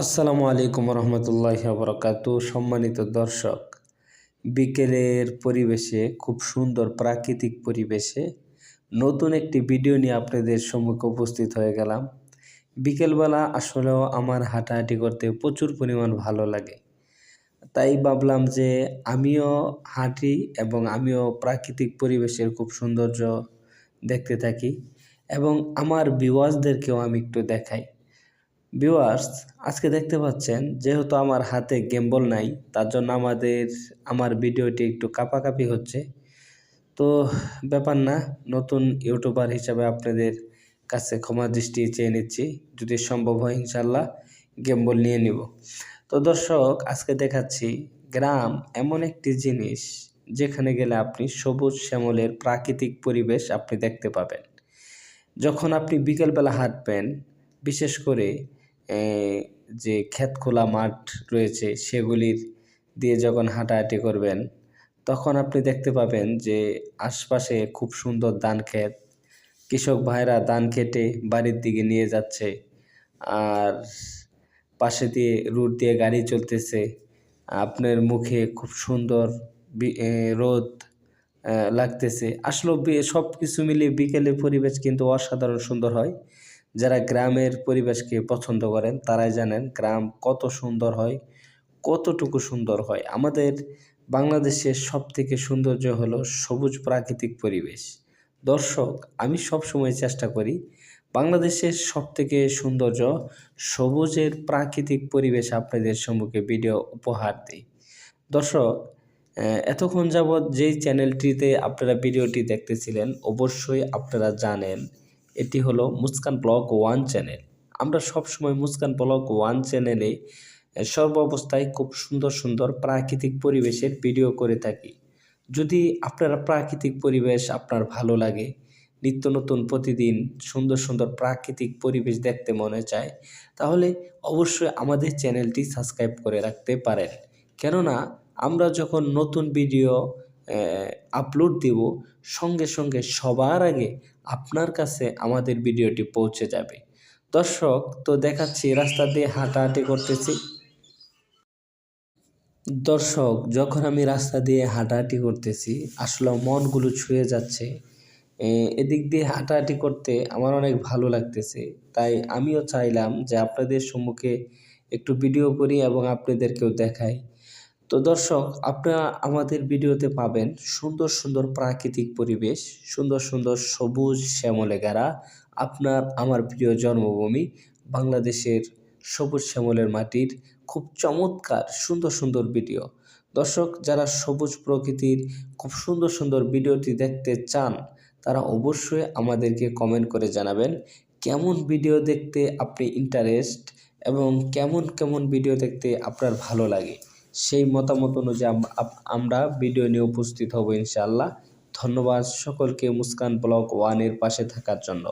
আসসালামু আলাইকুম রহমতুল্লাহ বরকাত সম্মানিত দর্শক। বিকেলের পরিবেশে, খুব সুন্দর প্রাকৃতিক পরিবেশে নতুন একটি ভিডিও নিয়ে আপনাদের সম্মুখে উপস্থিত হয়ে গেলাম। বিকেলবেলা আসলেও আমার হাঁটাহাঁটি করতে প্রচুর পরিমাণ ভালো লাগে। তাই ভাবলাম যে আমিও হাঁটি এবং আমিও প্রাকৃতিক পরিবেশের খুব সৌন্দর্য দেখতে থাকি এবং আমার বিওয়াজদেরকেও আমি একটু দেখাই। ভিউয়ার্স আজকে দেখতে পাচ্ছেন, যেহেতু আমার হাতে গেম্বল নাই, তার জন্য আমাদের, আমার ভিডিওটি একটু কাপাকাপি হচ্ছে। তো ব্যাপার না, নতুন ইউটিউবার হিসাবে আপনাদের কাছে ক্ষমা দৃষ্টি চেয়ে নিচ্ছি, যদি সম্ভব হয় ইনশাল্লাহ গেম্বল নিয়ে নিব। তো দর্শক, আজকে দেখাচ্ছি গ্রাম এমন একটি জিনিস, যেখানে গেলে আপনি সবুজ শ্যামলের প্রাকৃতিক পরিবেশ আপনি দেখতে পাবেন। যখন আপনি বিকেলবেলা হাঁটবেন, বিশেষ করে যে ক্ষেত খোলা মাঠ রয়েছে সেগুলির দিয়ে যখন হাঁটাহাঁটি করবেন, তখন আপনি দেখতে পাবেন যে আশপাশে খুব সুন্দর ধান ক্ষেত। কৃষক ভাইরা ধান কেটে বাড়ির দিকে নিয়ে যাচ্ছে, আর পাশে দিয়ে রুট দিয়ে গাড়ি চলতেছে। আপনার মুখে খুব সুন্দর রোদ লাগতেছে। আসলে সব কিছু মিলিয়ে বিকেলের পরিবেশ কিন্তু অসাধারণ সুন্দর হয়। যারা গ্রামের পরিবেশকে পছন্দ করেন, তারাই জানেন গ্রাম কত সুন্দর হয়, কতটুকু সুন্দর হয়। আমাদের বাংলাদেশের সব থেকে সৌন্দর্য হলো সবুজ প্রাকৃতিক পরিবেশ। দর্শক, আমি সব সময় চেষ্টা করি, বাংলাদেশের সব থেকে সৌন্দর্য সবুজের প্রাকৃতিক পরিবেশ আপনাদের সম্মুখে ভিডিও উপহার দিই। দর্শক এতক্ষণ যাবৎ যেই চ্যানেলটিতে আপনারা ভিডিওটি দেখতেছিলেন, অবশ্যই আপনারা জানেন এটি হলো মুস্কান ব্লগ ওয়ান চ্যানেল। আমরা সবসময় মুস্কান ব্লগ ওয়ান চ্যানেলে সর্বাবস্থায় খুব সুন্দর সুন্দর প্রাকৃতিক পরিবেশের ভিডিও করে থাকি। যদি আপনারা প্রাকৃতিক পরিবেশ আপনার ভালো লাগে, নিত্য নতুন প্রতিদিন সুন্দর সুন্দর প্রাকৃতিক পরিবেশ দেখতে মনে চায়, তাহলে অবশ্যই আমাদের চ্যানেলটি সাবস্ক্রাইব করে রাখতে পারেন। কেননা, আমরা যখন নতুন ভিডিও আপলোড দেব, সঙ্গে সঙ্গে সবার আগে আপনার কাছে আমাদের ভিডিওটি পৌঁছে যাবে। দর্শক, তো দেখাচ্ছি, রাস্তা দিয়ে হাঁটাহাঁটি করতেছি। দর্শক, যখন আমি রাস্তা দিয়ে হাঁটাহাঁটি করতেছি, আসলে মনগুলো ছুঁয়ে যাচ্ছে। এদিক দিয়ে হাঁটাহাঁটি করতে আমার অনেক ভালো লাগতেছে। তাই আমিও চাইলাম যে আপনাদের সম্মুখে একটু ভিডিও করি এবং আপনাদেরকেও দেখাই। তো দর্শক, আপনারা আমাদের ভিডিওতে পাবেন সুন্দর সুন্দর প্রাকৃতিক পরিবেশ, সুন্দর সুন্দর সবুজ শ্যামলে গাড়া। আপনার, আমার প্রিয় জন্মভূমি বাংলাদেশের সবুজ শ্যামলের মাটির খুব চমৎকার সুন্দর সুন্দর ভিডিও। দর্শক, যারা সবুজ প্রকৃতির খুব সুন্দর সুন্দর ভিডিওটি দেখতে চান, তারা অবশ্যই আমাদেরকে কমেন্ট করে জানাবেন কেমন ভিডিও দেখতে আপনি ইন্টারেস্ট এবং কেমন কেমন ভিডিও দেখতে আপনার ভালো লাগে। সেই মতামত অনুযায়ী আমরা ভিডিও নিয়ে উপস্থিত হব ইনশাআল্লাহ। ধন্যবাদ সকলকে মুস্কান ব্লক ওয়ানের পাশে থাকার জন্য।